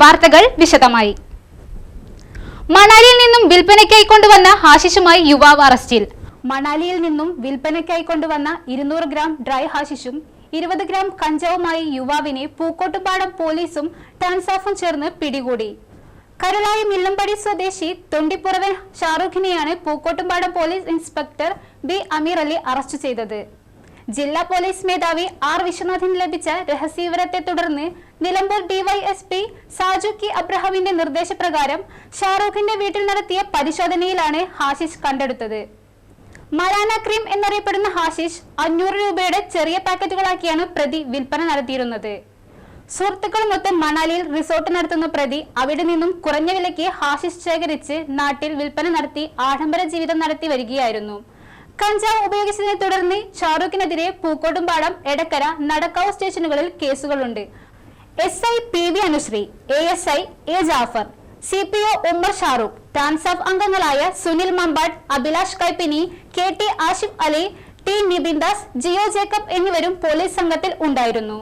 വാർത്തകൾ വിശദമായി. മണാലിയിൽ നിന്നും വിൽപ്പനയ്ക്കായി കൊണ്ടുവന്ന ഹാഷിഷുമായി യുവാവ് അറസ്റ്റിൽ. മണാലിയിൽ നിന്നും വിൽപ്പനയ്ക്കായി കൊണ്ടുവന്ന ഇരുന്നൂറ് ഗ്രാം ഡ്രൈ ഹാഷിഷും ഇരുപത് ഗ്രാം കഞ്ചാവുമായി യുവാവിനെ പൂക്കോട്ടുപാടം പോലീസും ടാൻസാഫും ചേർന്ന് പിടികൂടി. കരുളായി മില്ലമ്പടി സ്വദേശി തൊണ്ടിപ്പുറവൻ ഷാറൂഖിനെയാണ് Pookkottumpadam police inspector B Ameer Ali arrest ചെയ്തത്. ജില്ലാ പോലീസ് മേധാവി ആർ വിശ്വനാഥിന് ലഭിച്ച രഹസ്യവിവരത്തെ തുടർന്ന് നിലമ്പൂർ ഡിവൈഎസ്പി സാജു കി അബ്രഹാമിന്റെ നിർദ്ദേശപ്രകാരം ഷാറൂഖിന്റെ വീട്ടിൽ നടത്തിയ പരിശോധനയിലാണ് ഹാഷിഷ് കണ്ടെടുത്തത്. മലാന ക്രീം എന്നറിയപ്പെടുന്ന ഹാഷിഷ് അഞ്ഞൂറ് രൂപയുടെ ചെറിയ പാക്കറ്റുകളാക്കിയാണ് പ്രതി വിൽപ്പന നടത്തിയിരുന്നത്. സുഹൃത്തുക്കളുമൊത്ത് മണാലിയിൽ റിസോർട്ട് നടത്തുന്ന പ്രതി അവിടെ നിന്നും കുറഞ്ഞ വിലയ്ക്ക് ഹാഷിഷ് ശേഖരിച്ച് നാട്ടിൽ വിൽപ്പന നടത്തി ആഡംബര ജീവിതം നടത്തി വരികയായിരുന്നു. കഞ്ചാവ് ഉപയോഗിച്ചതിനെ തുടർന്ന് ഷാറൂഖിനെതിരെ പൂക്കോട്ടുംപാടം എടക്കര നടക്കാവ് സ്റ്റേഷനുകളിൽ കേസുകളുണ്ട്. S I P V Anushree A S I A Jafar C P O Ummer Shahrukh DANSAF അംഗങ്ങളായ Sunil Mampad Abhilash Kaippini K T Ashif Ali T Nibin Das Jio Jacob എന്നിവരും പോലീസ് സംഘത്തിൽ ഉണ്ടായിരുന്നു.